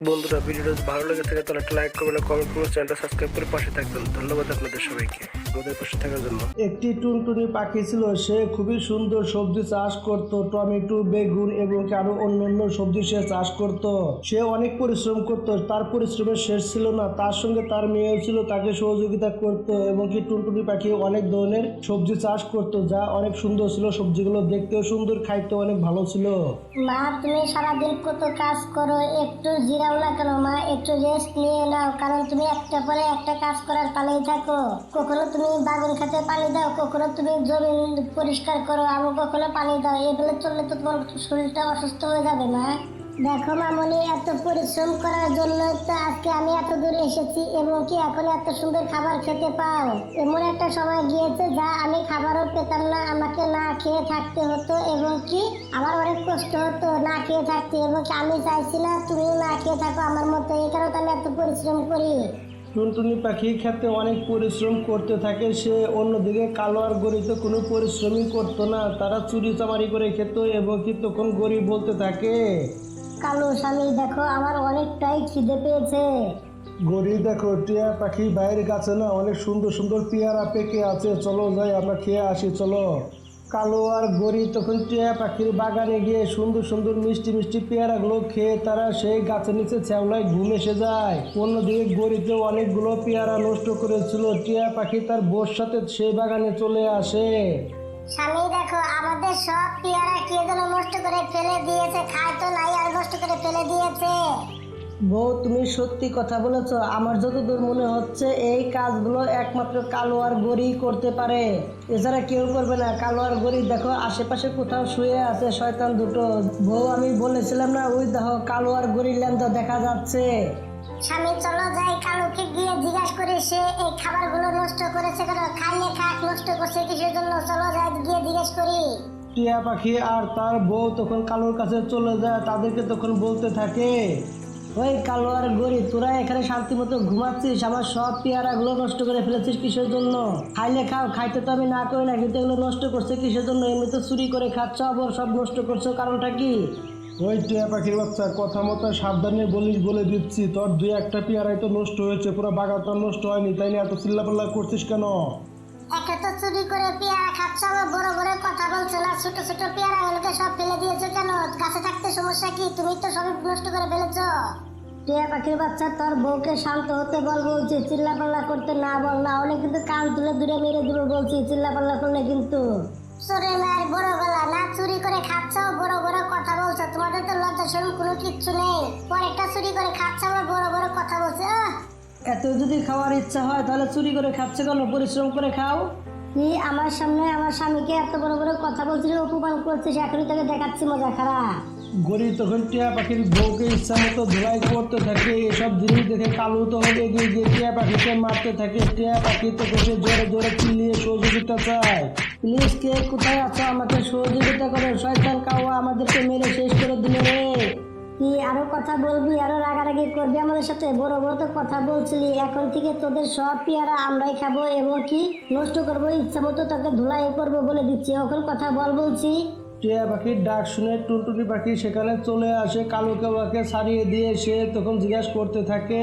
বন্ধুরা ভিডিওটা যদি ভালো লেগে থাকে তাহলে একটা লাইক করবেন কমেন্ট করবেন চ্যানেলটা সাবস্ক্রাইব করে পাশে থাকবেন। ধন্যবাদ আপনাদের সবাইকে। আমাদের পাশে থাকার জন্য। একটি টুনটুনি পাখি ছিল সে খুবই সুন্দর সবজি চাষ করত টমেটো বেগুন এবং আরও অন্যান্য সবজি সে চাষ করত। সে অনেক পরিশ্রম করত তার পরিশ্রমের শেষ ছিল না। তার সঙ্গে তার মেয়েও ছিল তাকে সহযোগিতা করত এবং কি টুনটুনি পাখি অনেক ধরনের সবজি চাষ করত যা অনেক সুন্দর ছিল সবজিগুলো দেখতেও সুন্দর খাইতে অনেক ভালো ছিল। মা তুমি সারাদিন কত কাজ করো? একটু জিরাও না কেন, মা, একটু রেস্ট নিয়ে নাও, কারণ তুমি একটা পরে একটা কাজ করার পালেই থাকো। কখনো তুমি বাগান খাতে পানি দাও, কখনো তুমি জমি পরিষ্কার করো, আমি কখনো পানি দাও, এগুলো চললে তো তোমার শরীরটা অসুস্থ হয়ে যাবে, মা। দেখো মামনি, এত পরিশ্রম করার জন্য তো আজকে আমি এত দূরে এসেছি, এবং কি এখন এত সুন্দর খাবার খেতে পাও? এমন একটা সময় গিয়েছে যা আমি খাবারও পেতাম না, আমাকে না খেয়ে থাকতে হতো, এবং কি আমার অনেক কষ্ট হতো না খেয়ে থাকতে, এবং কি আমি চাইছি না তুমিও না খেয়ে থাকো আমার মতো, এই কারণে আমি এত পরিশ্রম করি। টুনটুনি পাখি খেতে অনেক পরিশ্রম করতে থাকে, সে অন্যদিকে কালো আর গরিতে কোনো পরিশ্রমই করতো না, তারা চুরি চামারি করে খেত, এবং কি তখন গরিব বলতে থাকে। কালো স্বামী দেখো আমার অনেকটাই খিদে পেয়েছে। গরি দেখো টিয়া পাখি বাইরের কাছে না? অনেক সুন্দর সুন্দর পেয়ারা পেকে আছে। চলো যাই আমরা খেয়ে আসি চলো। কালো আর গরি তখন টিয়া পাখির বাগানে গিয়ে সুন্দর সুন্দর মিষ্টি মিষ্টি পেয়ারাগুলো খেয়ে তারা সেই গাছের নিচে শ্যাওলায় ঘুম এসে যায়। অন্যদিকে গরিতে অনেকগুলো পেয়ারা নষ্ট করেছিল। টিয়া পাখি তার বোর সাথে সেই বাগানে চলে আসে। দেখো আমাদের সব পেয়ারা কে যেন নষ্ট করে ফেলে দিয়েছে, খায় তো নাই আর নষ্ট করে ফেলে দিয়েছে। বউ, তুমি সত্যি কথা বলেছ। আমার যতদূর মনে হচ্ছে, এই কাজগুলো একমাত্র কালো আর গড়ি করতে পারে। এছাড়া কেউ করবে না। কালো আর গড়ি দেখো, আশেপাশে কোথাও শুয়ে আছে শয়তান দুটো। বউ, আমি বলেছিলাম না, ওই দেখো, কালো আর গড়ি ল্যাংটা দেখা যাচ্ছে। স্বামী চলো যাই, কালুকে গিয়ে জিজ্ঞাসা করে সে এই খাবারগুলো নষ্ট করেছে কেন? খাইয়ে খাক, নষ্ট করছে কিসের জন্য? চলো যাই, গিয়ে জিজ্ঞেস করি। টিয়া পাখি আর তার বউ তখন কালোর কাছে চলে যায়, তাদেরকে তখন বলতে থাকে, ওই কালো আর গরি তোরা এখানে শান্তি মতো ঘুমাচ্ছিস, আমার সব পেয়ারাগুলো নষ্ট করে ফেলেছিস কিসের জন্য? খাইলে খাও, খাইতে তো আমি না করি না, কিন্তু এগুলো নষ্ট করছে কিসের জন্য? এমনিতে চুরি করে খাচ্ছ, আবার সব নষ্ট করছ, কারণটা কি? ওই টিয়া পাখির বাচ্চা কথা মতো সাবধানে বলিস বলে দিচ্ছি, তোর দুই একটা পেয়ারাই তো নষ্ট হয়েছে, পুরো বাগানটা নষ্ট হয়নি, তাই না এত চিল্লাপাল্লা করছিস কেন? একে তো চুরি করে পেয়ারা খাচ্ছ বড় বড় কথা বলছো ছোট ছোট পেয়ারা গুলোকে সব ফেলে দিয়েছ কেন? গাছে থাকতে সমস্যা কি? তুমি তো সবই নষ্ট করে ফেলেছো। টিয়া পাখির বাচ্চা, তোর বউকে শান্ত হতে বল বলছি চিল্লা পাল্লা করতে না বল, না হলে কিন্তু কান তুলে দূরে মেরে দিব বলছি চিল্লা পাল্লা করলে কিন্তু। চোরে মায়ের বড় গলা না চুরি করে খাচ্ছ বড় বড় কথা বলছো। তোমাদের তো লজ্জা শরম কোনো কিচ্ছু নেই। পরেরটা চুরি করে খাচ্ছ আবার বড় বড় কথা বলছে! এত যদি খাওয়ার ইচ্ছা হয় তাহলে চুরি করে খাচ্ছে কেন? পরিশ্রম করে খাও। কি আমার সামনে আমার স্বামীকে এত বড় বড় কথা বলছিল অপমান করছিস এখনই তাকে দেখাচ্ছি মজা খারাপ। গরিব তখন টিয়া পাখির বউকে ইচ্ছা মতো ধুলাই করতে থাকে। এসব জিনিস দেখে কালু তখন এগিয়ে গিয়ে টিয়া পাখিকে মারতে থাকে। টিয়া পাখি তো সে জোরে জোরে চিল্লিয়ে সহযোগিতা চায়। প্লিজ কে কোথায় আছো? আমাকে সহযোগিতা করো। শয়তান কাওয়া আমাদেরকে মেরে শেষ করে দিলে রে। কি আরও কথা বলবি, আরও রাগারাগি করবি। আমাদের সাথে বড় বড় তো কথা বলছিলি। এখন থেকে তোদের সব পেয়ারা আমরাই খাব এবং কি? নষ্ট করব, ইচ্ছা মতো তোকে ধুলাই করব বলে দিচ্ছি। এখন কথা বল বলছি। টিয়া পাখির ডাক শুনে টুনটুনি পাখি সেখানে চলে আসে। কালু কেওয়াকে ছাড়িয়ে দিয়ে সে তখন জিজ্ঞাসা করতে থাকে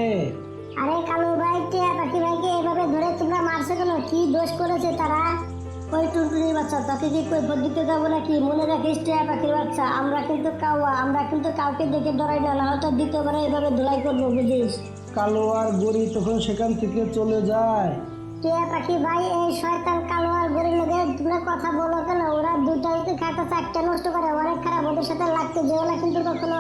আরে কালু ভাই টিয়া পাখি ভাইকে এভাবে ধরে তোমরা মারছো কেন? কি দোষ করেছে তারা? ওই টুনটুনির বাচ্চা তাকে কি কৈফত দিতে যাব নাকি? মনে রাখিস টিয়া পাখির বাচ্চা আমরা কিন্তু কাওয়া আমরা কিন্তু কাউকে দেখে ধরাই না না হয়তো দ্বিতীয়বার এভাবে ধুলাই করব বুঝিস? কালো আর গরি তখন সেখান থেকে চলে যায়। টিয়া পাখি? ভাই, এই শয়তান কালো আর গরিব লোকের তোমরা কথা বলো কেন? ওরা দুটা হইতে খাতা চারটা নষ্ট করে। অনেক খারাপ, ওদের সাথে লাগতে যেও না কিন্তু কখনো।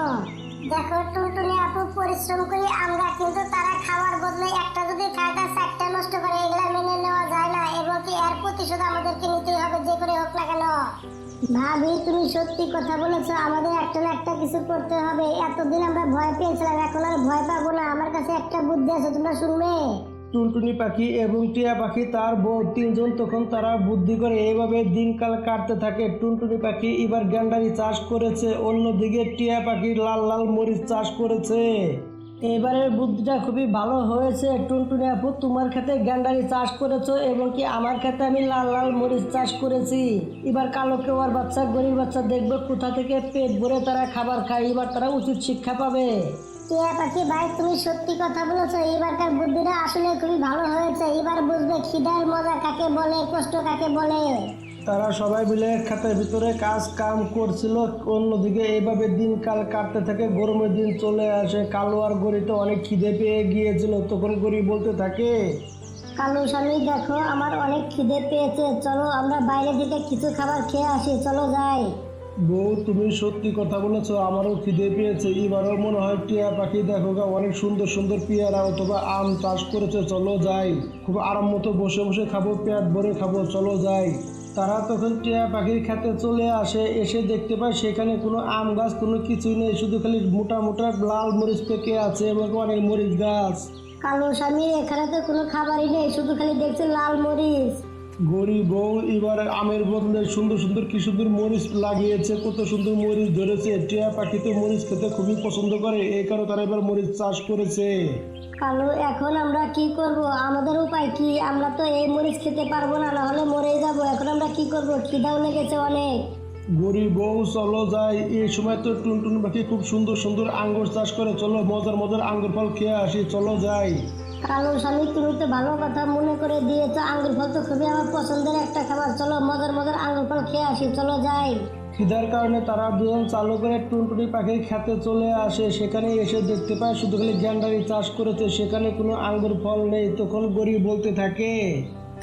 দেখো, টুনটুনি আপু, পরিশ্রম করি আমরা, কিন্তু তারা খাওয়ার বদলে একটা যদি খায় তার চারটা নষ্ট করে। এগুলা মেনে নেওয়া যায় না, এবং কি এর প্রতিশোধ আমাদেরকে নিতেই হবে, যে করে হোক না কেন। ভাবি, তুমি সত্যি কথা বলেছ, আমাদের একটা না একটা কিছু করতে হবে। এতদিন আমরা ভয় পেয়েছিলাম, এখন আর ভয় পাবো না। আমার কাছে একটা বুদ্ধি আছে, তোমরা শুনবে? টুনটুনি পাখি এবং টিয়া পাখি তার বউ তিনজন তখন তারা বুদ্ধি করে এইভাবে দিনকাল কাটতে থাকে। টুনটুনি পাখি এবার গ্যান্ডারি চাষ করেছে, অন্যদিকে টিয়া পাখি লাল লাল মরিচ চাষ করেছে। এবারের বুদ্ধিটা খুবই ভালো হয়েছে। টুনটুনি আপু, তোমার ক্ষেতে গ্যান্ডারি চাষ করেছ এবং কি আমার ক্ষেতে আমি লাল লাল মরিচ চাষ করেছি? এবার কালো কেওয়ার বাচ্চা, গরিব বাচ্চা দেখবে কোথা থেকে পেট ভরে তারা খাবার খায়, এবার তারা উচিত শিক্ষা পাবে। টিয়া পাখি ভাই তুমি সত্যি কথা বলেছ এবারকার বুদ্ধিটা আসলে খুবই ভালো হয়েছে। এবার বুঝবে খিদার মজা কাকে বলে কষ্ট কাকে বলে। তারা সবাই মিলে খাতের ভিতরে কাজ কাম করছিল অন্যদিকে এইভাবে দিনকাল কাটতে থাকে গরমের দিন চলে আসে। কালো আর গড়িতে অনেক খিদে পেয়ে গিয়েছিল তখন গড়ি বলতে থাকে কালু স্বামী দেখো আমার অনেক খিদে পেয়েছে চলো আমরা বাইরে থেকে কিছু খাবার খেয়ে আসি চলো যাই। বউ, তুমি সত্যি কথা বলেছ, আমারও খিদে পেয়েছে। এবারও মনে হয় টিয়া পাখি দেখো গা, অনেক সুন্দর সুন্দর পেয়ারা অথবা আম চাষ করেছে, চলো যাই। খুব আরাম মতো বসে বসে খাব, পেট ভরে খাব, চলো যাই। তারা তখন টিয়া পাখির খেতে চলে আসে, এসে দেখতে পায় সেখানে কোনো আম গাছ, কোনো কিছুই নেই, শুধু খালি মোটা মোটা লাল মরিচ পেকে আছে এবং অনেক মরিচ গাছ। কালো স্বামী, এখানে তো কোনো খাবারই নেই, শুধু খালি দেখছি লাল মরিচ। গরিব বউ এবার আমের বদলে সুন্দর সুন্দর কি সুন্দর মরিচ লাগিয়েছে কত সুন্দর মরিচ ধরেছে। টিয়া পাখি তো মরিচ খেতে খুবই পছন্দ করে এই কারণে তারা এবার মরিচ চাষ করেছে। কালু এখন আমরা কি করব? আমাদের উপায় কি? আমরা তো এই মরিচ খেতে পারব না নাহলে মরে যাব। এখন আমরা কি করব? খিদাও লেগেছে অনেক। গরিব বউ চলো যাই এই সময় তো টুনটুন পাখি খুব সুন্দর সুন্দর আঙ্গুর চাষ করে চলো মজার মজার আঙ্গুর ফল খেয়ে আসি চলো যাই। কালু স্বামী তুমি তো ভালো কথা মনে করে দিয়েছ? আঙ্গুর ফল তো খুবই আমার পছন্দের একটা খাবার। চলো মজার মজার আঙ্গুর ফল খেয়ে আসি চলো যাই। খিদার কারণে তারা দুজন চালু করে টুনটুনি পাখির খেতে চলে আসে। সেখানে এসে দেখতে পায় শুধু খালি গ্যান্ডারি চাষ করেছে। সেখানে কোনো আঙ্গুর ফল নেই তখন গরিব বলতে থাকে।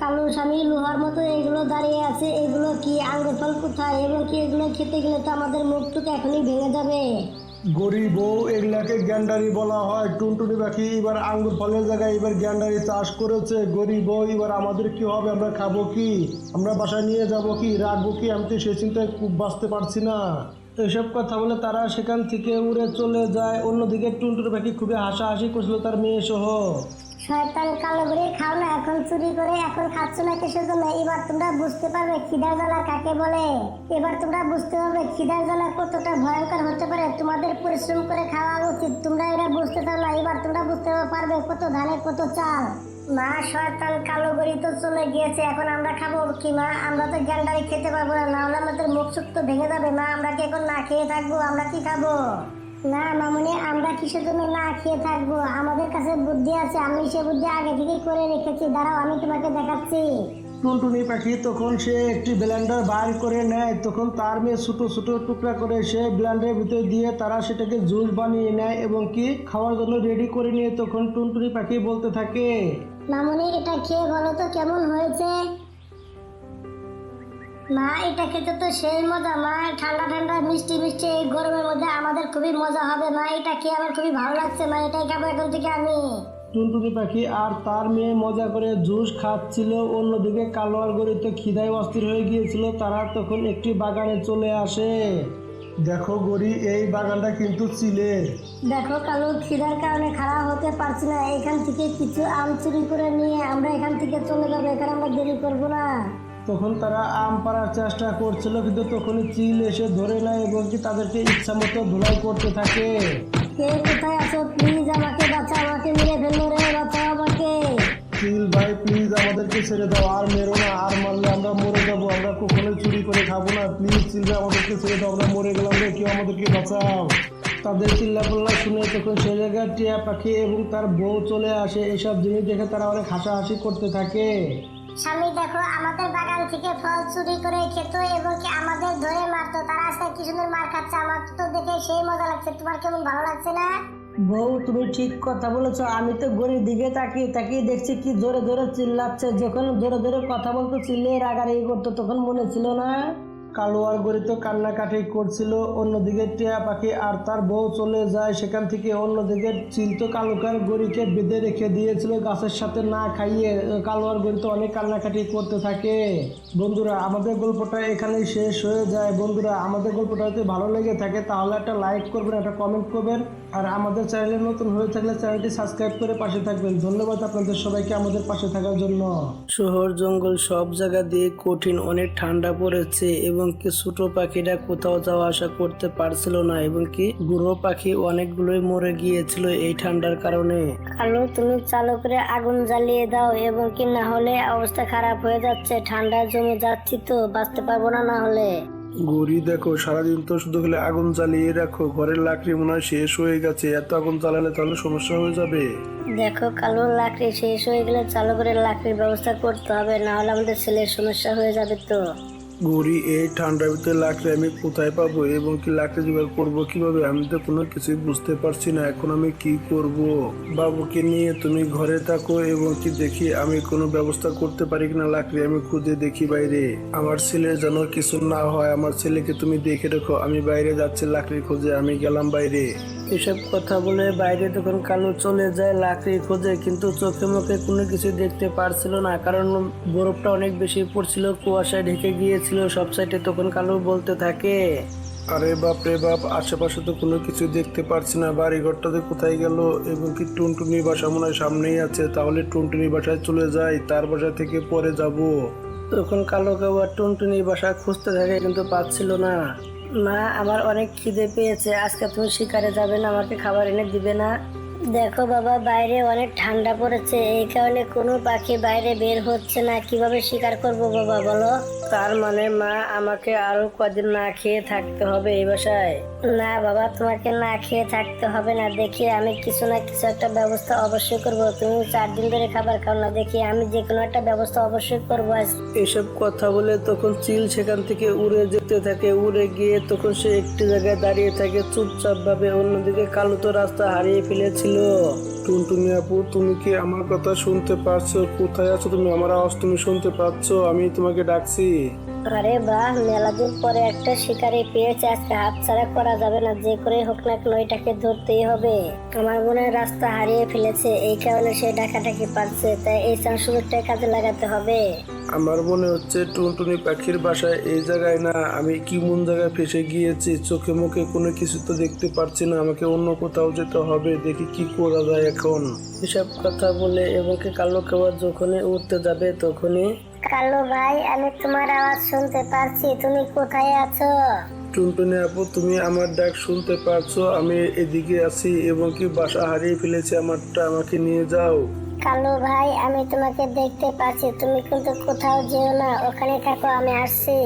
কালু স্বামী লোহার মতো এগুলো দাঁড়িয়ে আছে। এগুলো কি আঙ্গুর ফল কোথায়? এবং কি এগুলো খেতে গেলে তো আমাদের মুখটুকু এখনই ভেঙে যাবে? গরিব এগুলাকে গ্যান্ডারি বলা হয়। টুনটুনি পাখি এবার আঙ্গুর ফলের জায়গায় এবার গ্যান্ডারি চাষ করেছে। গরিব এবার আমাদের কি হবে? আমরা খাব কি? আমরা বাসায় নিয়ে যাব কি? রাখব কি? আমি তো সেই চিন্তায় খুব বাঁচতে পারছি না। এসব কথা বলে তারা সেখান থেকে উড়ে চলে যায়। অন্যদিকে টুনটুনি পাখি খুবই হাসাহাসি করছিল তার মেয়ে সহ শয়তান কালো করে খাও না, এখন চুরি করে এখন খাচ্ছ না কিসের জন্য? এবার তোমরা বুঝতে পারবে খিদার জ্বালা কাকে বলে। এবার তোমরা বুঝতে পারবে খিদার জ্বালা কতটা ভয়ঙ্কর হতে পারে। তোমাদের পরিশ্রম করে খাওয়া উচিত, তোমরা এটা বুঝতে পারো না। এবার তোমরা বুঝতে পারবে কত ধানে কত চাল। মা, শয়তান কালো গড়ি তো চলে গিয়েছে, এখন আমরা খাব কি মা? আমরা তো গ্যান্ডারি খেতে পারব না নাহলে আমাদের মুখ সুখ তো ভেঙে যাবে। মা, আমরা কি এখন না খেয়ে থাকব? আমরা কি খাব? না মামুনি আমরা কিসের জন্য না খেয়ে থাকব। আমাদের কাছে বুদ্ধি আছে আমি সে বুদ্ধি আগে থেকেই করে রেখেছি। দাঁড়াও আমি তোমাকে দেখাচ্ছি। টুনটুনি পাখি তখন সে একটি ব্লেন্ডার বার করে নেয়। তখন তার মেয়ে ছোটো ছোটো টুকরা করে সে ব্লেন্ডারের ভিতরে দিয়ে তারা সেটাকে জুস বানিয়ে নেয় এবং কি খাওয়ার জন্য রেডি করে নিয়ে তখন টুনটুনি পাখি বলতে থাকে মামুনি এটা খেয়ে বলো তো কেমন হয়েছে? মা এটা খেতে তো সেই মজা। মা ঠান্ডা ঠান্ডা মিষ্টি মিষ্টি এই গরমের মধ্যে আমাদের খুবই মজা হবে। মা এটা খেয়ে আমার খুবই ভালো লাগছে। মা এটাই খাব এখন থেকে আমি। টুনটুনি পাখি আর তার মেয়ে মজা করে জুস খাচ্ছিল অন্যদিকে কালোয়ার আর গরিতে খিদায় অস্থির হয়ে গিয়েছিল। তারা তখন একটি বাগানে চলে আসে। দেখো গরি এই বাগানটা কিন্তু চিলের। দেখো কালু খিদার কারণে খারাপ হতে পারছি না। এখান থেকে কিছু আম চুরি করে নিয়ে আমরা এখান থেকে চলে যাব। এখানে আমরা দেরি করব না। তখন তারা আম পাড়ার চেষ্টা করছিল কিন্তু তখনই চিল এসে ধরে নেয় এবং কি তাদেরকে ইচ্ছা মতো ধুলাই করতে থাকে। কে কোথায় আছো? প্লিজ আমাকে বাঁচাও আমাকে মেরে ফেলল রে বাঁচাও আমাকে। চিল ভাই প্লিজ আমাদেরকে ছেড়ে দাও আর মেরো না আর মারলে আমরা মরে যাব আমরা কখনোই চুরি করে খাব না। প্লিজ চিল ভাই আমাদেরকে ছেড়ে দাও আমরা মরে গেলাম রে কেউ আমাদেরকে বাঁচাও। তাদের চিল্লাপাল্লা শুনে তখন সে জায়গায় টিয়া পাখি এবং তার বউ চলে আসে এসব জিনিস দেখে তারা অনেক হাসাহাসি করতে থাকে। স্বামী, দেখো, আমাদের বাগান থেকে ফল চুরি করে খেত এবং কি আমাদের ধরে মারতো। তারা আজকে কি সুন্দর মার খাচ্ছে, আমার তো দেখে সেই মজা লাগছে। তোমার কেমন ভালো লাগছে না? বউ, তুমি ঠিক কথা বলেছ, আমি তো গরির দিকে তাকিয়ে তাকিয়ে দেখছি কি জোরে জোরে চিল্লাচ্ছে। যখন জোরে জোরে কথা বলতো, চিল্লিয়ে রাগারাগি করতো, তখন মনে ছিল না? কালো গড়িত তো কান্নাকাটি করছিল, অন্যদিকে টিয়া পাখি আর তার বউ চলে যায়। সেখান থেকে অন্যদিকে চিলত কালোকার গড়িকে বেঁধে রেখে দিয়েছিল গাছের সাথে না খাইয়ে। কালোয়ার গড়িত তো অনেক কান্নাকাটি করতে থাকে। বন্ধুরা আমাদের গল্পটা এখানেই শেষ হয়ে যায়। বন্ধুরা আমাদের গল্পটা যদি ভালো লেগে থাকে তাহলে একটা লাইক করবেন একটা কমেন্ট করবেন। আর আমাদের চ্যানেলে নতুন হয়ে থাকলে চ্যানেলটি সাবস্ক্রাইব করে পাশে থাকবেন। ধন্যবাদ আপনাদের সবাইকে আমাদের পাশে থাকার জন্য। শহর জঙ্গল সব জায়গা দিয়ে কঠিন অনেক ঠান্ডা পড়েছে এবং কি ছোট পাখিরা কোথাও যাওয়া আসা করতে পারছিল না এবং কি গ্রহ পাখি অনেকগুলোই মরে গিয়েছিল এই ঠান্ডার কারণে। আলু তুমি চালু করে আগুন জ্বালিয়ে দাও এবং কি না হলে অবস্থা খারাপ হয়ে যাচ্ছে। ঠান্ডা জমে যাচ্ছি তো বাঁচতে পারব না না হলে। গড়ি দেখো সারাদিন তো শুধু খালি আগুন জ্বালিয়ে রাখো। ঘরের লাকড়ি মনে হয় শেষ হয়ে গেছে। এত আগুন জ্বালালে তাহলে সমস্যা হয়ে যাবে। দেখো কালো লাকড়ি শেষ হয়ে গেলে চালু করে লাকড়ির ব্যবস্থা করতে হবে না হলে আমাদের ছেলের সমস্যা হয়ে যাবে তো। গড়ি এই ঠান্ডার ভিতরে লাকড়ি আমি কোথায় পাবো এবং কি লাকড়ি জোগাড় করব? কীভাবে? আমি তো কোনো কিছুই বুঝতে পারছি না। এখন আমি কি করব? বাবুকে নিয়ে তুমি ঘরে থাকো এবং কি দেখি? আমি কোনো ব্যবস্থা করতে পারি কিনা? লাকড়ি আমি খুঁজে দেখি বাইরে। আমার ছেলে যেন কিছু না হয়, আমার ছেলেকে তুমি দেখে রেখো। আমি বাইরে যাচ্ছি লাকড়ি খুঁজে। আমি গেলাম বাইরে। এসব কথা বলে বাইরে তখন কালো চলে যায়, লাকড়ি খোঁজে, কিন্তু চোখে মুখে কোনো কিছু দেখতে পারছিল না। কারণ বরফটা অনেক বেশি পড়ছিল, কুয়াশায় ঢেকে গিয়েছিল। সব সাইডে তখন কালো বলতে থাকে, আরে বাপ রে বাপ, আশেপাশে তো কোনো কিছু দেখতে পারছি না। বাড়ি ঘরটাতে কোথায় গেল? এবং কি টুনটুনি বাসা মনে হয় সামনেই আছে। তাহলে টুনটুনি বাসায় চলে যাই, তার বাসা থেকে পরে যাব। তখন কালো আবার টুনটুনি বাসা খুঁজতে থাকে, কিন্তু পাচ্ছিল না। মা, আমার অনেক খিদে পেয়েছে। আজকে তুমি শিকারে যাবে না, আমাকে খাবার এনে দিবে না। দেখো বাবা বাইরে অনেক ঠান্ডা পড়েছে এই কারণে কোনো পাখি বাইরে বের হচ্ছে না। কীভাবে শিকার করব বাবা বলো? তার মানে মা আমাকে আরও কদিন না খেয়ে থাকতে হবে এই বাসায়? না বাবা তোমাকে না খেয়ে থাকতে হবে না। দেখি আমি কিছু না কিছু একটা ব্যবস্থা অবশ্যই করব। তুমি চার দিন ধরে খাবার খাও না দেখি আমি যে কোনো একটা ব্যবস্থা অবশ্যই করব আজ। এসব কথা বলে তখন চিল সেখান থেকে উড়ে যেতে থাকে। উড়ে গিয়ে তখন সে একটি জায়গায় দাঁড়িয়ে থাকে চুপচাপ ভাবে অন্যদিকে কালো তো রাস্তা হারিয়ে ফেলেছিল। আপু, তুমি কি আমার কথা শুনতে পারছ? কোথায় আছো তুমি? আমার আওয়াজ তুমি শুনতে পাচ্ছ? আমি তোমাকে ডাকছি। আরে বাহ, মেলা দিন পরে একটা শিকারি পেয়েছে, আজকে হাত ছাড়া করা যাবে না, যে করে হোক না কেন এটাকে ধরতেই হবে। আমার মনে রাস্তা হারিয়ে ফেলেছে, এই কারণে সে ডাকাটাকি পাচ্ছে, তাই এই চান্স সুযোগটা কাজে লাগাতে হবে। আমার মনে হচ্ছে টুনটুনি পাখির বাসায় এই জায়গায় না, আমি কি মন জায়গায় ফেসে গিয়েছি, চোখে মুখে কোনো কিছু তো দেখতে পারছি না, আমাকে অন্য কোথাও যেতে হবে, দেখি কি করা যায় এখন। এসব কথা বলে এবং কালো খাবার যখনই উঠতে যাবে, তখনই কালো ভাই, আমি তোমার আওয়াজ শুনতে পারছি তুমি কোথায় আছো? টুনটুনি আপু, তুমি আমার ডাক শুনতে পারছ আমি এদিকে আছি এবং কি বাসা হারিয়ে ফেলেছি আমারটা আমাকে নিয়ে যাও। কালো ভাই আমি তোমাকে দেখতে পাচ্ছি। তুমি কিন্তু কোথাও যেও না ওখানে থাকো আমি আসছি।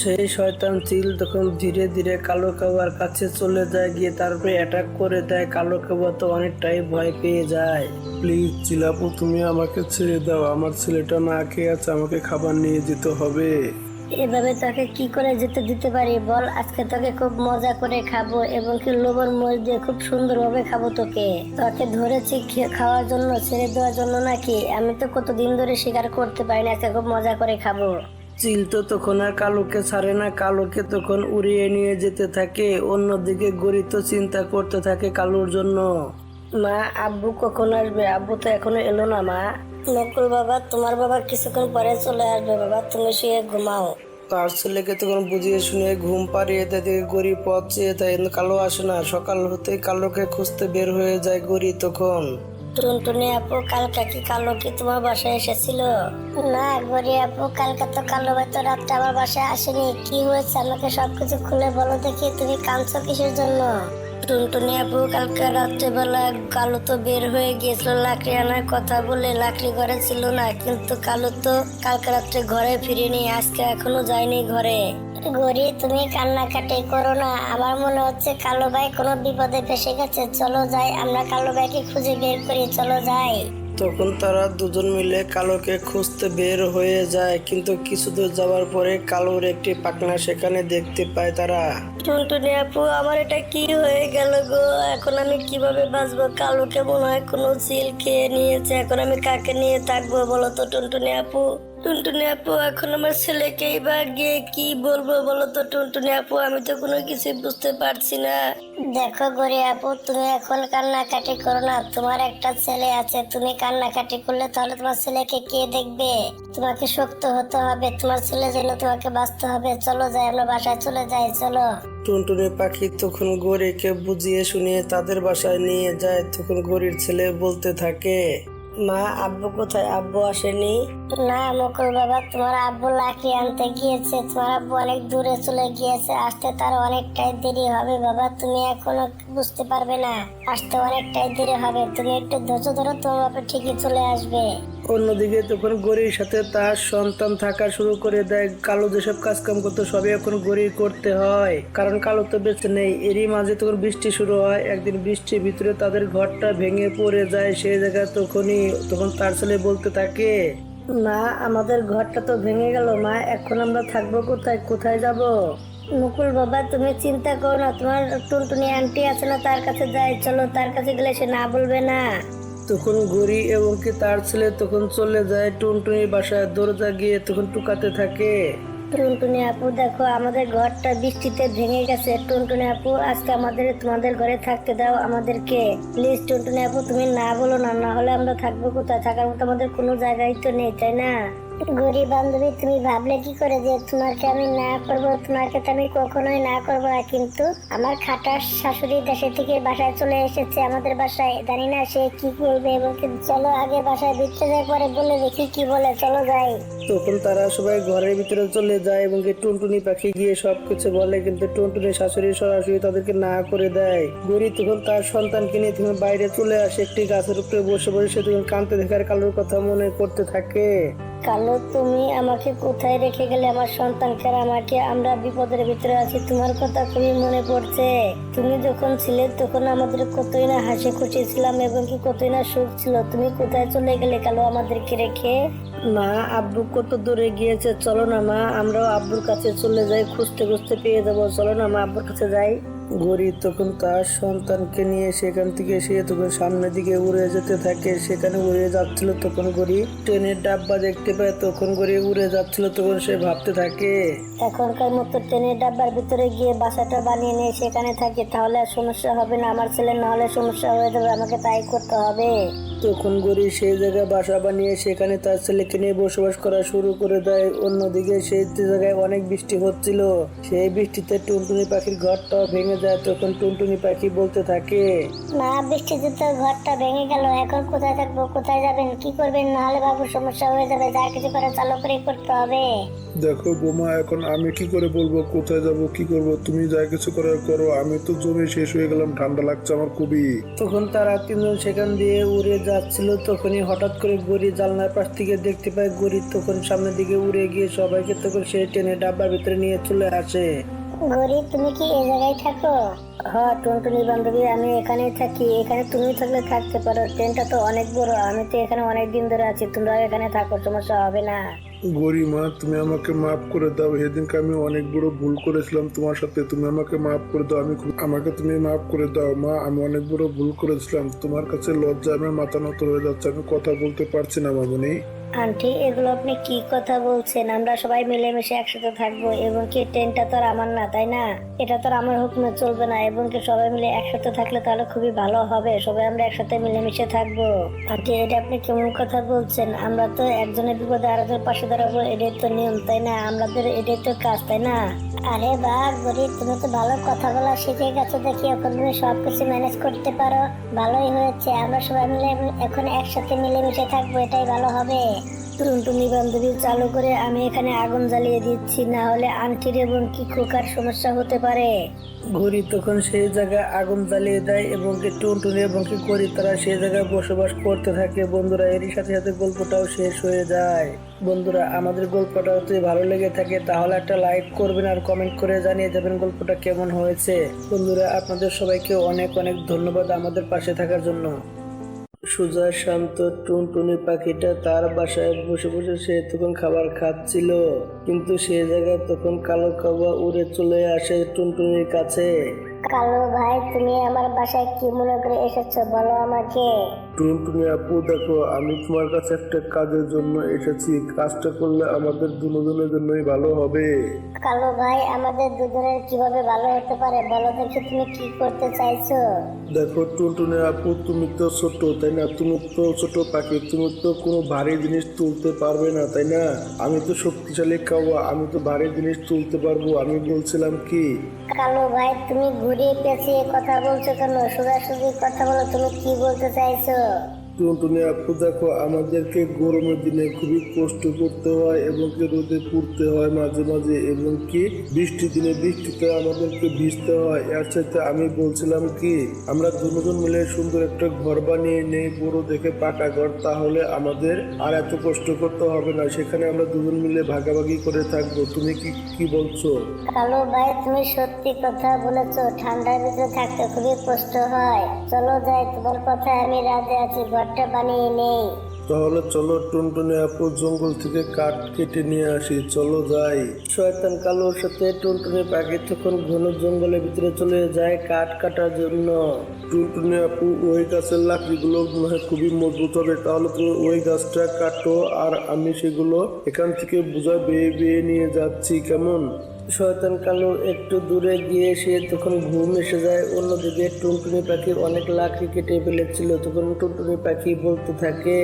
সেই শয়তান চিল তখন ধীরে ধীরে কালো কাবার কাছে চলে যায় গিয়ে তারপরে অ্যাটাক করে দেয়। কালো কাবা তো অনেকটাই ভয় পেয়ে যায়। প্লিজ চিলাপু তুমি আমাকে ছেড়ে দাও। আমার ছেলেটা না খেয়ে আছে আমাকে খাবার নিয়ে যেতে হবে। এভাবে তোকে কি করে যেতে দিতে পারি? বল আজকে তোকে খুব মজা করে খাব এবং কি লোবর মরিচ দিয়ে খুব সুন্দরভাবে খাব তোকে। তোকে ধরেছি খাওয়ার জন্য ছেড়ে দেওয়ার জন্য নাকি? আমি তো কতদিন ধরে শিকার করতে পারি না আজকে খুব মজা করে খাব। চিল তো তখন আর কালোকে ছাড়ে না কালোকে তখন উড়িয়ে নিয়ে যেতে থাকে অন্যদিকে গড়ি তো চিন্তা করতে থাকে কালোর জন্য। মা আব্বু কখন আসবে? আব্বু তো এখনও এলো না মা। নকুল বাবা তোমার বাবা কিছুক্ষণ পরে চলে আসবে বাবা তুমি শুয়ে ঘুমাও। তার ছেলেকে তখন বুঝিয়ে শুনে ঘুম পাড়িয়ে তাদেরকে গড়ি পথ চেয়ে তাই কালো আসে না। সকাল হতে কালোকে খুঁজতে বের হয়ে যায় গড়ি তখন। টুনটুনি আপু কালকে কি কালো কি তোমার বাসায় এসেছিল? না গরি আপু কালকে তো কালো ভাই তো রাত্রে আমার বাসায় আসেনি। কি হয়েছে আমাকে সবকিছু খুলে বলো দেখি তুমি কাঁদছো কিসের জন্য? টুনটুনি আপু কালকে রাত্রেবেলা কালো তো বের হয়ে গিয়েছিল, লাকড়ি আনার কথা বলে লাকড়ি ঘরে ছিল না, কিন্তু কালো তো কালকে রাত্রে ঘরে ফিরেনি, আজকে এখনও যায়নি ঘরে। গরি, তুমি কান্নাকাটি করো না, আমার মনে হচ্ছে কালো ভাই কোনো বিপদে ফেসে গেছে, চলো যাই, আমরা কালো ভাইকে খুঁজে বের করি, চলো যাই। তখন তারা দুজন মিলে কালোকে খুঁজতে বের হয়ে যায়, কিন্তু কিছু দূর যাওয়ার পরে কালোর একটি পাখনা সেখানে দেখতে পায় তারা। টুনটুনি আপু, আমার এটা কি হয়ে গেল গো? এখন আমি কীভাবে বাঁচবো? কালোকে মনে হয় কোনো চিল খেয়ে নিয়েছে। এখন আমি কাকে নিয়ে থাকব বলো তো টুনটুনি আপু? টুনটুনি আপু এখন আমার ছেলেকে বা গিয়ে কি বলব বলো তো টুনটুনি আপু? আমি তো কোনো কিছু বুঝতে পারছি না। দেখো গরি আপু তুমি এখন কান্নাকাটি করো না। তোমার একটা ছেলে আছে তুমি কান্নাকাটি করলে তাহলে তোমার ছেলেকে কে দেখবে? তোমাকে শক্ত হতে হবে তোমার ছেলের জন্য তোমাকে বাঁচতে হবে। চলো যাই আমরা বাসায় চলে যাই চলো। টুনটুনি পাখি তখন গরিকে বুঝিয়ে শুনিয়ে তাদের বাসায় নিয়ে যায়। তখন গরির ছেলে বলতে থাকে মা, আব্বু কোথায়? আব্বু আসেনি? না, মুকুল বাবা, তোমার আব্বু লাকি আনতে গিয়েছে। তোমার আব্বু অনেক দূরে চলে গিয়েছে। আসতে তার অনেকটাই দেরি হবে বাবা, তুমি এখনও বুঝতে পারবে না। আসতে অনেকটাই দেরি হবে। তুমি একটু ধৈর্য ধরো, তোমার বাবা ঠিকই চলে আসবে। অন্যদিকে তখন গরির সাথে তার সন্তান থাকা শুরু করে দেয় কালো যেসব কাজ কাম করতো সবই এখন গরির করতে হয়। কারণ কালো তো বেঁচে নেই। এরই মাঝে তখন বৃষ্টি শুরু হয়। একদিন বৃষ্টির ভিতরে তাদের ঘরটা ভেঙে পড়ে যায়। সেই জায়গায় তখনই তখন তার ছেলে বলতে থাকে মা আমাদের ঘরটা তো ভেঙে গেল। মা এখন আমরা থাকব কোথায়? কোথায় যাব? মুকুল বাবা তুমি চিন্তা করো না। তোমার টুনটুনি আন্টি আছে না তার কাছে যাই। চলো তার কাছে গেলে সে না বলবে না। তখন গড়ি এবং কি তার ছেলে তখন চলে যায় টুনটুনির বাসায়, দরজা গিয়ে তখন টুকাতে থাকে। টুনটুনি আপু, দেখো, আমাদের ঘরটা বৃষ্টিতে ভেঙে গেছে। টুনটুনি আপু, আজকে আমাদের, তোমাদের ঘরে থাকতে দাও আমাদেরকে। প্লিজ টুনটুনি আপু, তুমি না বলো না না হলে আমরা থাকব কোথায়? থাকার মতো আমাদের কোনো জায়গায় তো নেই, তাই না? গরিব বান্ধবী, তুমি ভাবলে কি করে যে তোমাকে আমি না করব? তোমাকে তো আমি কখনোই না করব না। কিন্তু আমার খাটার শাশুড়ি দেশে থেকে বাসায় চলে এসেছে, আমাদের বাসায়। জানি না সে কি করবে এবং চলো আগে বাসায় বিচ্ছে যাই, পরে বলে দেখি কি বলে। চলো যাই। তখন তারা সবাই ঘরের ভিতরে চলে যায় এবং টুনটুনি পাখি গিয়ে সবকিছু বলে, কিন্তু টুনটুনি শাশুড়ি সরাসরি তাদেরকে না করে দেয়। গরি তখন তার সন্তানকে নিয়ে তখন বাইরে চলে আসে, একটি গাছের উপরে বসে বসে তখন কানতে দেখার কালোর কথা মনে করতে থাকে। কালো, তুমি আমাকে কোথায় রেখে গেলে? আমার সন্তান আমাকে আমরা বিপদের ভিতরে আছি। তোমার কথা খুবই মনে পড়ছে। তুমি যখন ছিলে, তখন আমাদের কতই না হাসি খুশি ছিলাম এবং কি কতই না সুখ ছিল। তুমি কোথায় চলে গেলে কালো, আমাদেরকে রেখে? মা, আব্বু কত দূরে গিয়েছে? চলো না মা, আমরাও আব্বুর কাছে চলে যাই। খুঁজতে খুঁজতে পেয়ে যাব। চলো না মা, আব্বুর কাছে যাই। গরি তখন তার সন্তানকে নিয়ে সেখান থেকে সে তখন সামনের দিকে উড়ে যেতে থাকে। সেখানে উড়ে যাচ্ছিল তখন গরি ট্রেনের ডাব্বা দেখতে পায় তখন গরি উড়ে যাচ্ছিল তখন সে ভাবতে থাকে। এখনকার মতো ট্রেনের ডাব্বার ভিতরে গিয়ে বাসাটা বানিয়ে নিয়ে সেখানে থাকি তাহলে আর সমস্যা হবে না। আমার ছেলে না হলে সমস্যা হয়ে যাবে আমাকে তাই করতে হবে। তখন গরি সেই জায়গায় বাসা বানিয়ে সেখানে তার ছেলেকে নিয়ে বসবাস করা শুরু করে দেয়। অন্যদিকে সেই জায়গায় অনেক বৃষ্টি হচ্ছিল। সেই বৃষ্টিতে টুনটুনি পাখির ঘরটাও ভেঙে যায় তখন টুনটুনি পাখি বলতে থাকে। না বৃষ্টিতে তো ঘরটা ভেঙে গেল এখন কোথায় থাকব কোথায় যাবেন কি করবেন? না হলে বাবুর সমস্যা হয়ে যাবে যা কিছু করে চালু করে করতে হবে। দেখো বোমা এখন আমি কি করে বলব কোথায় যাব কি করব? তুমি যা কিছু করার করো আমি তো জমে শেষ হয়ে গেলাম ঠান্ডা লাগছে আমার খুবই। তখন তারা তিনজন সেখান দিয়ে উড়ে যাচ্ছিল তখনই হঠাৎ করে গড়ি জানলার পাশ থেকে দেখতে পায় গড়ি তখন সামনের দিকে উড়ে গিয়ে সবাইকে তখন সেই ট্রেনে ডাব্বার ভিতরে নিয়ে চলে আসে। গরি তুমি কি এই জায়গায় থাকো? হ্যাঁ টুনটুনি বান্ধবী আমি এখানেই থাকি। এখানে তুমি থাকলে থাকতে পারো। ট্রেনটা তো অনেক বড় আমি তো এখানে অনেক দিন ধরে আছি। তোমরা এখানে থাকো সমস্যা হবে না। গরিমা তুমি আমাকে মাফ করে দাও। সেদিনকে আমি অনেক বড় ভুল করেছিলাম তোমার সাথে। তুমি আমাকে মাফ করে দাও আমি আমাকে তুমি মাফ করে দাও। মা আমি অনেক বড় ভুল করেছিলাম। তোমার কাছে লজ্জা আমার মাথা নত হয়ে যাচ্ছে। আমি কথা বলতে পারছি না মামনি। আন্টি, এগুলো আপনি কি কথা বলছেন? আমরা সবাই মিলেমিশে একসাথে থাকব, এবং কি ট্রেনটা তো আমার না, তাই না? এটা তো আর আমার হুকুমে চলবে না, এবং কি সবাই মিলে একসাথে থাকলে তাহলে খুবই ভালো হবে, সবাই আমরা একসাথে মিলেমিশে থাকব। আন্টি, এটা আপনি কেমন কথা বলছেন? আমরা তো একজনের বিপদে আরেকজন পাশে দাঁড়াবো, এটাই তো নিয়ম, তাই না? আমাদের এটাই তো কাজ, তাই না? আরে বাহ, গরিব, তুমি তো ভালো কথা বলা শিখে গেছো দেখি, এখন তুমি সবকিছু ম্যানেজ করতে পারো। ভালোই হয়েছে, আমরা সবাই মিলে এখন একসাথে মিলেমিশে থাকব, এটাই ভালো হবে। টুনটুনি বান্ধবী চালু করে আমি এখানে আগুন জ্বালিয়ে দিচ্ছি, না হলে আন্টির এবং কি খোকার সমস্যা হতে পারে? ঘুরি তখন সেই জায়গায় আগুন জ্বালিয়ে দেয় এবং কি টুনটুনি এবং কি করি, তারা সেই জায়গায় বসবাস করতে থাকে। বন্ধুরা, এরই সাথে সাথে গল্পটাও শেষ হয়ে যায়। বন্ধুরা, আমাদের গল্পটা যদি ভালো লেগে থাকে, তাহলে একটা লাইক করবেন আর কমেন্ট করে জানিয়ে দেবেন গল্পটা কেমন হয়েছে। বন্ধুরা, আপনাদের সবাইকে অনেক অনেক ধন্যবাদ আমাদের পাশে থাকার জন্য। সুজা শান্ত টুনটুনি পাখিটা তার বাসায় বসে বসে সে তখন খাবার খাচ্ছিল। কিন্তু সে জায়গায় তখন কালো কাবা উড়ে চলে আসে টুনটুনির কাছে। কালো ভাই তুমি আমার বাসায় কি মনে করে এসেছ বলো আমাকে। টুনটুনি আপু দেখো আমি তোমার কাছে একটা কাজের জন্য এসেছি। কাজটা করলে আমাদের দুজনের জন্যই ভালো হবে। কালো ভাই আমাদের দুজনের কীভাবে ভালো হতে পারে বলো দেখি তুমি কি করতে চাইছো। দেখো টুনটুনি আপু তুমি তো ছোট তাই না? তুমি তো ছোট পাখি তুমি তো কোনো ভারী জিনিস তুলতে পারবে না তাই না? আমি তো শক্তিশালী কাওয়া আমি তো ভারী জিনিস তুলতে পারব আমি বলছিলাম কি? কালো ভাই তুমি ঘুরিয়ে পেঁচিয়ে কথা বলছো কেন? সোজাসুজি কথা বলো তুমি কি বলতে চাইছো? দেখো, আমাদেরকে গরমের দিনে খুবই কষ্ট করতে হয় এবং রোদে হয় মাঝে মাঝে এবং কি বৃষ্টির দিনে বৃষ্টিতে আমাদেরকে ভিজতে হয়। এর সাথে আমি বলছিলাম কি, আমরা দুজন মিলে সুন্দর একটা ঘর বানিয়ে নেই বড় দেখে পাকা ঘর, তাহলে আমাদের আর এত কষ্ট করতে হবে না। সেখানে আমরা দুজন মিলে ভাগাভাগি করে থাকব। তুমি কি কি বলছো? কালু ভাই, তুমি সত্যি কথা বলেছ। ঠান্ডার ভিতরে থাকতে খুবই কষ্ট হয়। চলো যাই, তোমার কথায় আমি রাজি আছি। ঘরটা বানিয়ে নেই। তাহলে চলো টুনটুনি আপু জঙ্গল থেকে কাঠ কেটে নিয়ে আসি, চলো যাই। শয়তান কালোর সাথে টুনটুনি পাখি তখন ঘন জঙ্গলের ভিতরে চলে যায় কাঠ কাটার জন্য। টুনটুনি আপু ওই গাছের লাকড়িগুলো খুবই মজবুত হবে, তাহলে তুমি ওই গাছটা কাটো আর আমি সেগুলো এখান থেকে বোঝা বেয়ে বেয়ে নিয়ে যাচ্ছি, কেমন? শয়তান কালো একটু দূরে গিয়ে সে তখন ঘুম এসে যায়। অন্যদিকে টুনটুনি পাখি অনেক লাকড়ি কেটে ফেলেছিল। তখন টুনটুনি পাখি বলতে থাকে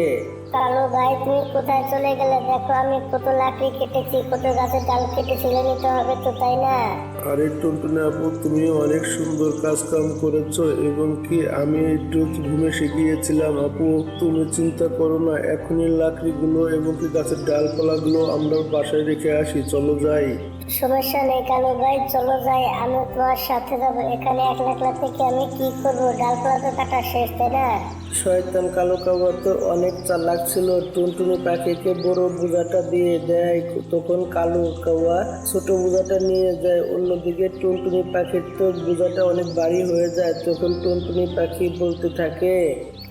কালো ভাই তুমি কোথায় চলে গেলে? দেখো আমি কত লাকড়ি কেটেছি কত গাছের ডাল কেটে ছিলে নিতে হবে তো তাই না? আরে টুনটুনি আপু তুমি অনেক সুন্দর কাজ কাম করেছ এবং কি আমি একটু ঘুমে এসে গিয়েছিলাম আপু তুমি চিন্তা করো না এখনই লাকড়িগুলো এবং কি গাছের ডালপালাগুলো আমরা বাসায় রেখে আসি চলো যাই। সমস্যা নেই কালু ভাই চলো যাই আমি তোমার সাথে যাব। এখানে একলা একলা থেকে আমি কি করব? ডালপালা তো কাটা শেষ তাই না? শয়তান কালো কাবা তো অনেক চালাক ছিল। টুনটুনি পাখিকে বড় বোঝাটা দিয়ে দেয় তখন কালো কাওয়া ছোট বোঝাটা নিয়ে যায়। অন্যদিকে টুনটুনি পাখির তো বোঝাটা অনেক বাড়ি হয়ে যায় তখন টুনটুনি পাখি বলতে থাকে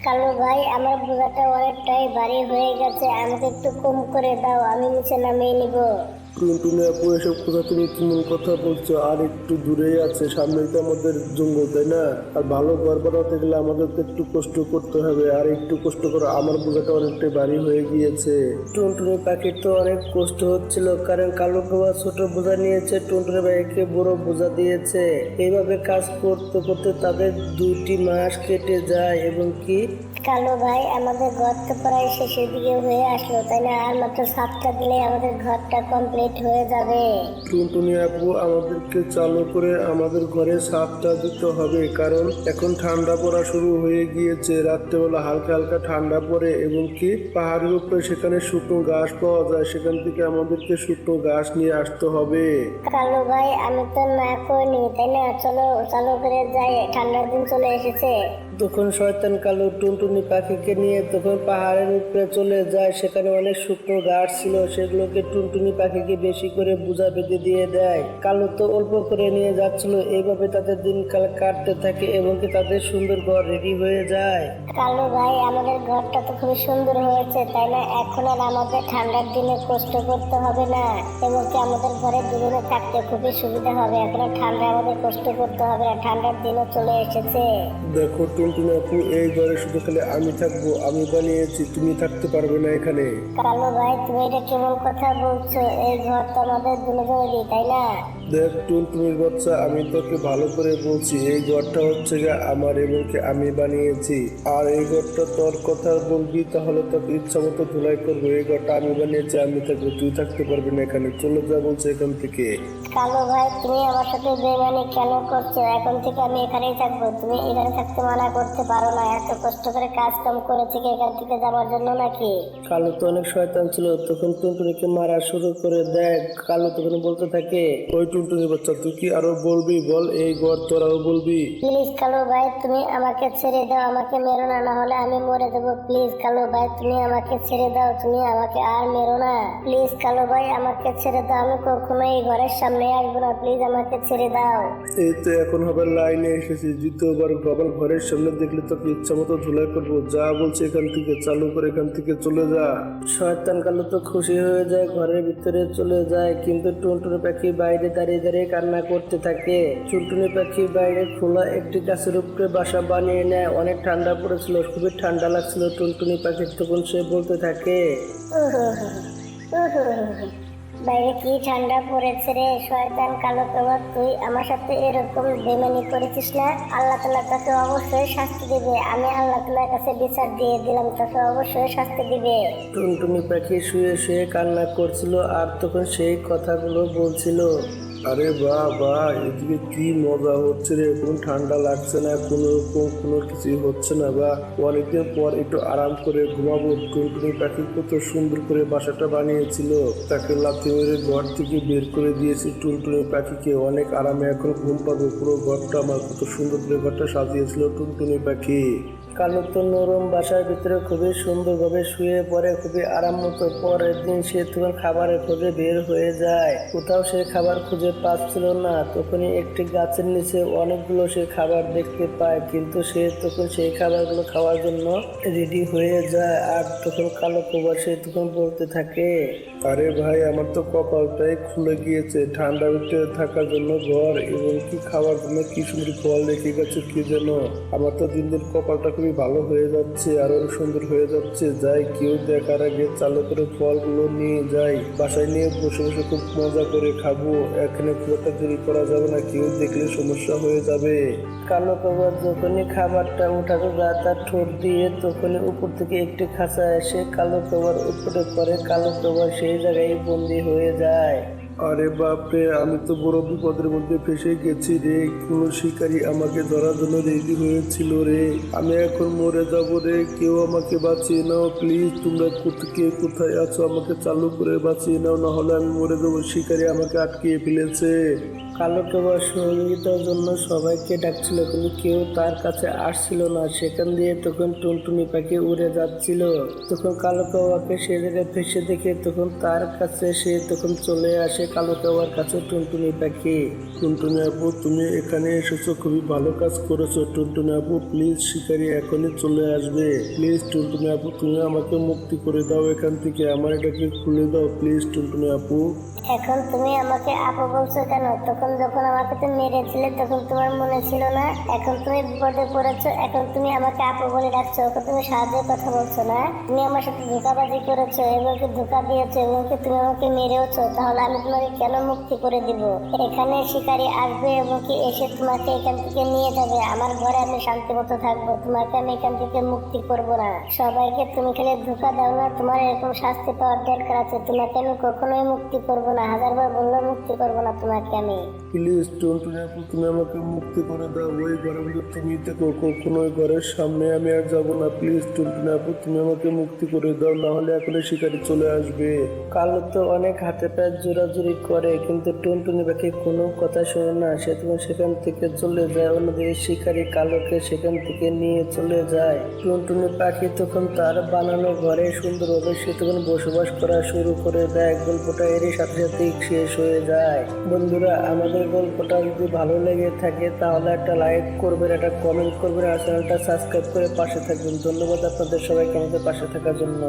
কালো ভাই আমার বোঝাটা অনেকটাই বাড়ি হয়ে গেছে আমাকে একটু কম করে দাও আমি নিচে নামিয়ে নিবো। টুনটুনি আপু এসব কথা তুমি কেমন কথা বলছো? আর একটু দূরেই আছে, সামনেই তো আমাদের জঙ্গল, তাই না? আর ভালো ঘর বানাতে গেলে আমাদেরকে একটু কষ্ট করতে হবে, আর একটু কষ্ট করো আমার বোঝাটা অনেকটাই ভারী হয়ে গিয়েছে। টুনটুনি পাখির তো অনেক কষ্ট হচ্ছিল, কারণ কালো কাওয়া ছোট বোঝা নিয়েছে, টুনটুনি পাখিকে বড় বোঝা দিয়েছে। এইভাবে কাজ করতে করতে তাদের দুইটি মাস কেটে যায়, এবং কি? কালু ভাই আমাদের ঘর তো প্রায় শেষের দিকে হয়ে আসলো তাই না? আর মাত্র সাতটা দিলে আমাদের ঘরটা কমপ্লিট হয়ে যাবে। টুনটুনি আপু আমাদেরকে চালু করে আমাদের ঘরে সাপটা দিতে হবে কারণ এখন ঠান্ডা পড়া শুরু হয়ে গিয়েছে। রাত্রেবেলা হালকা হালকা ঠান্ডা পড়ে এবং কি পাহাড়ের উপরে সেখানে শুকনো ঘাস পাওয়া যায় সেখান থেকে আমাদেরকে শুকনো ঘাস নিয়ে আসতে হবে। কালো ভাই আমি তো না করিনি তাই না? চলো চালু করে যাই ঠান্ডার দিন চলে এসেছে। তখন শয়তান কালো টুনটুনি পাখিকে নিয়ে তখন পাহাড়ের উপরে চলে যায় সেখানে অনেক শুকনো গাছ ছিল সেগুলোকে টুনটুনি পাখিকে বেশি করে বোঝা বেঁধে দিয়ে দেয়। কালো তো অল্প করে নিয়ে যাচ্ছিল এইভাবে তাদের দিনকাল কাটতে থাকে এবং কি তাদের সুন্দর ঘর রেডি হয়ে যায়। কালু ভাই আমাদের ঘরটা তো খুবই সুন্দর হয়েছে তাই না? এখন আর আমাদের ঠান্ডার দিনে কষ্ট করতে হবে না এবং কি আমাদের ঘরে দুজনে থাকতে খুবই সুবিধা হবে। এখন ঠান্ডা আমাদের কষ্ট করতে হবে না ঠান্ডার দিনও চলে এসেছে। দেখো টুনটুনি আপু এই ঘরে শুধু খালি আমি থাকব, আমি বানিয়েছি, তুমি থাকতে পারবে না এখানে। কালু ভাই, তুমি এটা কেমন কথা বলছো? এই ঘর তো আমাদের দুজনেরই, তাই না? দেখ টুনটুনির বাচ্চা আমি তোকে ভালো করে বলছি এই ঘরটা হচ্ছে গিয়ে আমার এবং আমি বানিয়েছি। আর এই ঘরটা তোর কথা বলবি তাহলে তোকে ইচ্ছা মতো ধুলাই করব। এই ঘরটা আমি বানিয়েছি আমি থাকব তুই থাকতে পারবি না এখানে। চলে যা বলছে এখান থেকে। কালু ভাই তুমি আমার সাথে বেমানি কেন করছ? এখন থেকে আমি এখানেই থাকব। তুমি এখানে থাকতে মানা করতে পারো না। এত কষ্ট করে কাজ কাম করেছি কি এখান থেকে যাওয়ার জন্য নাকি? কালো তো অনেক শয়তান ছিল তখন টুনটুনিকে মারা শুরু করে দেয়। কালো তখন বলতে থাকে ওই টুনটুনির বাচ্চা তুই কি আরও বলবি? বল এই ঘর তোরাও বলবি। প্লিজ কালু ভাই তুমি আমাকে ছেড়ে দাও আমাকে মেরো না না হলে আমি মরে দেবো প্লিজ কালু ভাই তুমি আমাকে ছেড়ে দাও তুমি আমাকে আর মেরো না। প্লিজ কালু ভাই আমাকে ছেড়ে দাও আমি কখনো এই ঘরের সামনে আসব না। প্লিজ আমাকে ছেড়ে দাও। এই তো এখন হবে লাইনে এসেছি দ্বিতীয়বার বাবার ঘরের সামনে দেখলে তোকে ইচ্ছা মতো ধুলাই করব। যা বলছে এখান থেকে চালু করে এখান থেকে চলে যা। শয়তান কালো তো খুশি হয়ে যায় ঘরের ভিতরে চলে যায় কিন্তু টুনটুনি পাখি বাইরে দাঁড়িয়ে দাঁড়িয়ে কান্না করতে থাকে। টুনটুনি পাখি বাইরে খোলা একটি গাছের উপরে বাসা বানিয়ে নেয়। অনেক ঠান্ডা পড়েছিল খুবই ঠান্ডা লাগছিল টুনটুনি পাখির তখন সে বলতে থাকে বাইরে কি ঠান্ডা পড়েছে রে? শয়তান কালো প্রভাব তুই আমার সাথে এরকম বেমানি করেছিস না? আল্লাহ তালা তোকে অবশ্যই শাস্তি দিবে। আমি আল্লাহ তালার কাছে বিচার দিয়ে দিলাম তোকে অবশ্যই শাস্তি দিবে। টুনটুনি পাখি শুয়ে শুয়ে কান্না করছিল আর তখন সেই কথাগুলো বলছিল আরে বাহ বাহ এদিকে কি মজা হচ্ছে রে? কোনো ঠান্ডা লাগছে না, কোনো রকম, কোনো কিছুই হচ্ছে না বা। অনেকদিন পর একটু আরাম করে ঘুমাবো। টুনটুনি পাখি কত সুন্দর করে বাসাটা বানিয়েছিল, তাকে লাথি মেরে ঘর থেকে বের করে দিয়েছি টুনটুনি পাখিকে। অনেক আরামে এখন ঘুম পাবো। পুরো ঘরটা আমার কত সুন্দর করে ঘরটা সাজিয়েছিল টুনটুনি পাখি। কালো তো নরম বাসার ভিতরে খুবই সুন্দরভাবে শুয়ে পড়ে, খুবই আরাম মতো পরের দিন সে তখন খাবারের খোঁজে বের হয়ে যায়। কোথাও সে খাবার খুঁজে পাচ্ছিল না। তখনই একটি গাছের নিচে অনেকগুলো সে খাবার দেখতে পায়, কিন্তু সে তখন সেই খাবারগুলো খাওয়ার জন্য রেডি হয়ে যায়। আর তখন কালো কবার সে তখন বলতে থাকে, আরে ভাই, আমার তো কপালটাই খুলে গিয়েছে। ঠান্ডা ভিতরে থাকার জন্য ঘর এবং কি খাওয়ার জন্য কি সুন্দর ফল রেখে গেছে কি যেন? আমার তো দিন দিন কপালটা খুবই ভালো হয়ে যাচ্ছে আরও সুন্দর হয়ে যাচ্ছে। যাই, কেউ দেখার আগে চালু করে ফলগুলো নিয়ে যাই। বাসায় নিয়ে বসে বসে খুব মজা করে খাব। এখানে খুব একটা দেরি করা যাবে না, কেউ দেখলে সমস্যা হয়ে যাবে। কালো কবার যখনই খাবারটা উঠাতে যায় তার ঠোঁট দিয়ে তখনই উপর থেকে একটি খাঁচা এসে কালো কবার উপরে পরে কালো কবার সেই জায়গায় বন্দি হয়ে যায়। আরে বাপরে, আমি তো বড় বিপদের মধ্যে ফেসে গেছি রে। কোনো শিকারী আমাকে ধরার জন্য রেডি হয়েছিল রে। আমি এখন মরে যাব রে। কেউ আমাকে বাঁচিয়ে নাও, প্লিজ। তোমরা কে কোথায় আছো আমাকে চালু করে বাঁচিয়ে নাও না হলে আমি মরে যাব। শিকারী আমাকে আটকিয়ে ফেলেছে। কালো কবার সহযোগিতার জন্য সবাইকে ডাকছিল কিন্তু কেউ তার কাছে আসছিল না। সেখান দিয়ে তখন টুনটুনি পাখি উড়ে যাচ্ছিল। তখন কালো কাবাকে সে জায়গায় ফেসে দেখে তখন তার কাছে সে তখন চলে আসে কালো কাবার কাছে টুনটুনি পাখি। টুনটুনি আপু তুমি এখানে এসেছ খুবই ভালো কাজ করেছ। টুনটুনি আপু প্লিজ শিকারি এখনই চলে আসবে। প্লিজ টুনটুনি আপু তুমি আমাকে মুক্তি করে দাও এখান থেকে। আমার এটাকে খুলে দাও প্লিজ টুনটুনি আপু। এখন তুমি আমাকে আপু বলছো কেন? তখন যখন আমাকে তুমি মেরেছিলে, তখন তোমার মনে ছিল না? এখন তুমি বিপদে পড়েছো, এখন তুমি আমাকে আপু বলে ডাকছো ওকে তুমি সাহায্যের কথা বলছো না? তুমি আমার সাথে ধোকাবাজি করেছ, এবং কি ধোকা দিয়েছ, এবং তুমি আমাকে মেরেওছো? তাহলে আমি তোমাকে কেন মুক্তি করে দিব? এখানে শিকারি আসবে এবং কি এসে তোমাকে এখান থেকে নিয়ে যাবে? আমার ঘরে আমি শান্তি মতো থাকব, তোমাকে আমি এখান থেকে মুক্তি করব না। সবাইকে তুমি খালি ধোকা দাও না, তোমার এরকম শাস্তি পাওয়ার দরকার আছে। তোমাকে আমি কখনোই মুক্তি করব না, হাজারবার বললেও মুক্তি করব না তোমাকে আমি। প্লিজ টুনটুনি আপু তুমি আমাকে মুক্তি করে দাও। ওই মধ্যে তুমি দেখো কখনো ওই ঘরের সামনে আমি আর যাব না। প্লিজ টুনটুনি আপু তুমি আমাকে মুক্তি করে দাও, না হলে এখন শিকারী চলে আসবে। কালো তো অনেক হাতে পায়ে জোরাজুরি করে, কিন্তু টুনটুনি পাখি কোনো কথা শোনে না। সে তখন সেখান থেকে চলে যায়, অন্যদিকে শিকারী কালোকে সেখান থেকে নিয়ে চলে যায়। টুনটুনি পাখি তখন তার বানানো ঘরে সুন্দরভাবে সে তখন বসবাস করা শুরু করে দেয়। গল্পটা এরই সাথে সাথে শেষ হয়ে যায়। বন্ধুরা, আমাদের গল্পটা যদি ভালো লেগে থাকে তাহলে একটা লাইক করবেন, একটা কমেন্ট করবেন, আর চ্যানেলটা সাবস্ক্রাইব করে পাশে থাকবেন। ধন্যবাদ আপনাদের সবাইকে আমাদের পাশে থাকার জন্য।